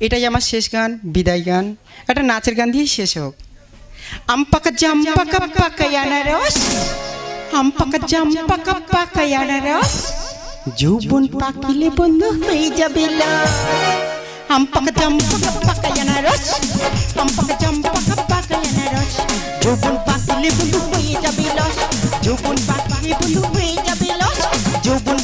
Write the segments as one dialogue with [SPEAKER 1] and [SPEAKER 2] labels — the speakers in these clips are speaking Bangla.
[SPEAKER 1] এটাই আমার শেষ গান, বিদায় গান। একটা নাচের গান দিয়েই শেষ হোক। আমপাকা জাম্পাকা পাকা আনারস আমপাকা জাম্পাকা পাকা আনারস যৌবন পাকিলে বন্ধু হয়ে যাবে। আমপাকা জাম্পাকা পাকা আনারস আমপাকা জাম্পাকা পাকা আনারস যৌবন পাকিলে বন্ধু হয়ে যাবে লস যৌবন পাকিলে বন্ধু হয়ে যাবে লস যৌবন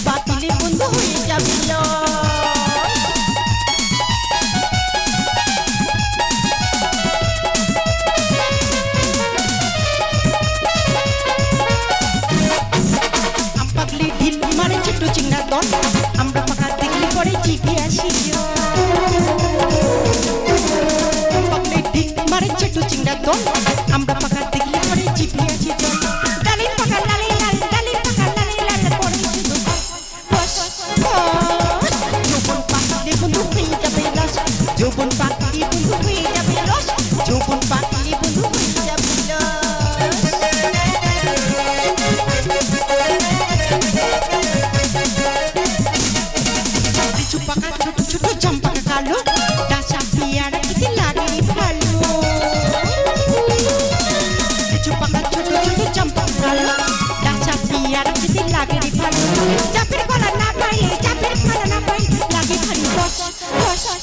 [SPEAKER 1] দল আমরা পাকা দেখলে পরে জিভে আসি জল লালি পাকা লালি লাল লালি পাকা লালি লাল পরে যৌবন পাকলে যাবে যৌবন পাকলে যাবে যৌবন পাকলে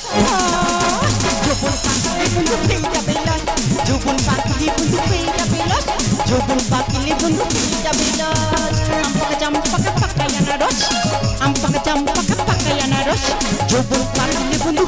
[SPEAKER 1] যৌবন পাখিলে বন্ধু পেয়ে যাবে লস যৌবন পাখিলে বন্ধু পেয়ে যাবে লস যৌবন পাখিলে বন্ধু পেয়ে যাবে লস আম পাকা জাম পাকা পাকা আনারস আম পাকা জাম পাকা পাকা আনারস পাখিলে বন্ধু